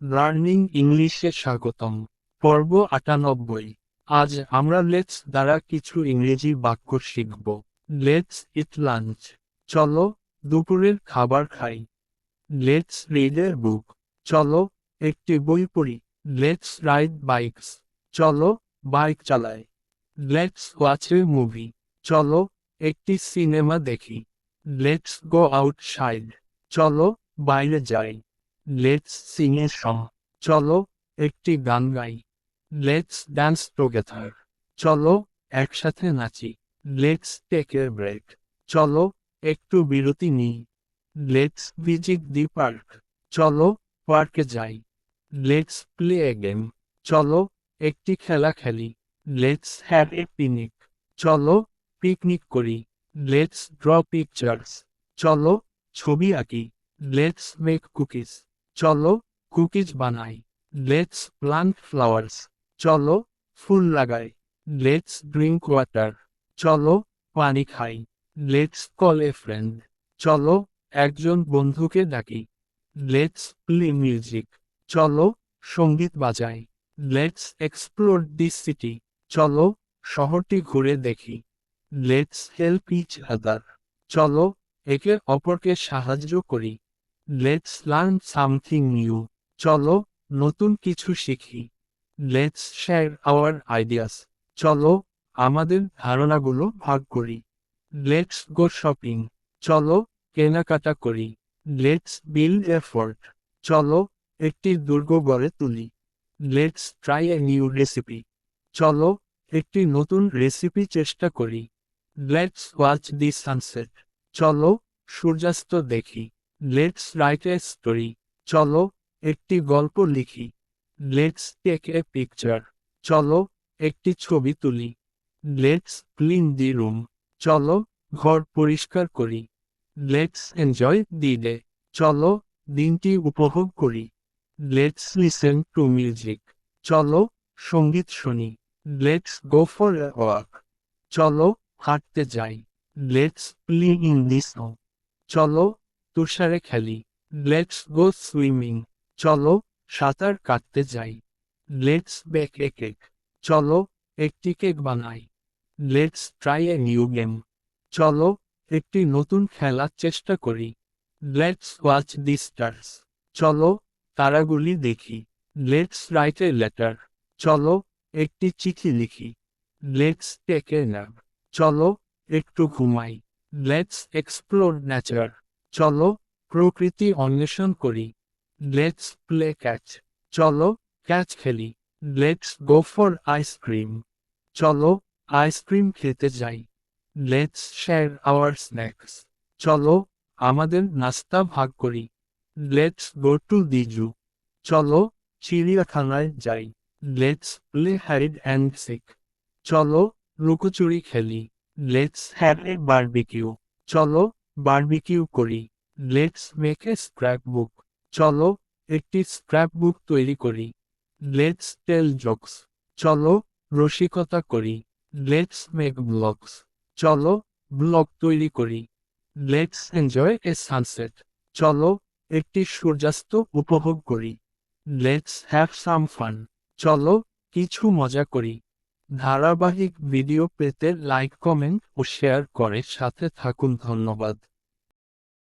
Learning ইংলিশে স্বাগতম। পর্ব আটানব্বই। আজ আমরা লেটস দ্বারা কিছু ইংরেজি বাক্য শিখব। লেটস ইট লাঞ্চ চলো দুপুরের খাবার খাই। লেটস রিড বুক চলো একটি বই পড়ি। লেটস রাইড বাইকস চলো বাইক চালাই। লেটস ওয়াচ এ মুভি চলো একটি সিনেমা দেখি। লেটস গো আউটসাইড চলো বাইরে যাই। লেটস সিং এ সং চলো, একটি গান গাই। লেটস ড্যান্স টুগেদার চলো, একসাথে নাচি। লেটস টেক এ ব্রেক চলো, একটু বিরতি নিই। লেটস ভিজিট দি পার্ক চলো, পার্কে যাই। লেটস প্লে এ গেম চলো, একটি খেলা খেলি। লেটস হ্যাভ এ পিকনিক চলো পিকনিক করি। লেটস ড্র পিকচার্স চলো, ছবি আঁকি। লেটস মেক কুকিজ চলো, কুকিজ বানাই। লেটস প্লান্ট ফ্লাওয়ার্স চলো, ফুল লাগাই। লেটস ড্রিঙ্ক ওয়াটার চলো, পানি খাই। লেটস কল এ ফ্রেন্ড চলো, একজন বন্ধুকে ডাকি। লেটস প্লে মিউজিক চলো, সংগীত বাজাই। লেটস এক্সপ্লোর দিস সিটি চলো, শহরটি ঘুরে দেখি। লেটস হেল্প ইচ আদার চলো, একে অপরকে সাহায্য করি। লেটস লার্ন সামথিং নিউ চলো, নতুন কিছু শিখি। লেটস শেয়ার আওয়ার আইডিয়াস চলো, আমাদের ধারণাগুলো ভাগ করি। লেটস গো শপিং চলো, কেনাকাটা করি। লেটস বিল্ড এফোর্ট চলো, একটি দুর্গ গড়ে তুলি। Let's try a new recipe চলো, একটি নতুন রেসিপি চেষ্টা করি। লেটস ওয়াচ দি সানসেট চলো, সূর্যাস্ত দেখি। লেটস রাইট এ স্টোরি চলো, একটি গল্প লিখি। লেটস টেক এ পিকচার চলো, একটি ছবি তুলি। লেটস ক্লিন দি রুম চলো, ঘর পরিষ্কার করি। লেটস এনজয় দি ডে চলো, দিনটি উপভোগ করি। লেটস লিসেন টু মিউজিক চলো, সংগীত শুনি। লেটস গো ফর ওয়াক চলো, হাঁটতে যাই। Let's play in the snow চলো তুষারে খেলি। লেটস গো সুইমিং চলো সাঁতার কাটতে যাই। লেটস বেক এ কেক চলো একটি কেক বানাই। Let's try a new game চলো একটি নতুন খেলার চেষ্টা করি। লেটস ওয়াচ দি স্টার্স চলো তারাগুলি দেখি। লেটস রাইট এ লেটার চলো একটি চিঠি লিখি। লেটস টেক এ চলো একটু ঘুমাই। লেটস এক্সপ্লোর নেচার চলো, প্রকৃতি অন্বেষণ করি। লেটস প্লে ক্যাচ চলো ক্যাচ খেলি। Let's go for ice cream চলো আইসক্রিম খেতে যাই। লেটস শেয়ার আওয়ার স্ন্যাক্স চলো, আমাদের নাস্তা ভাগ করি। লেটস গো টু দি জু চলো, চিড়িয়াখানায় যাই। Let's play hide and seek চলো, লুকোচুরি খেলি। লেটস হ্যাভ এ বারবিকিউ চলো বারবিকিউ করি। Let's make a scrapbook চলো, একটি স্ক্র্যাপ বুক তৈরি করি। লেটস টেল জোকস চলো, রসিকতা করি। লেটস মেক ব্লগস চলো ব্লগ তৈরি করি। লেটস এনজয় এ সানসেট চলো, একটি সূর্যাস্ত উপভোগ করি। লেটস হ্যাভ সাম ফান চলো, কিছু মজা করি। ধারাবাহিক ভিডিও পেতে লাইক কমেন্ট ও শেয়ার করে সাথে থাকুন। ধন্যবাদ।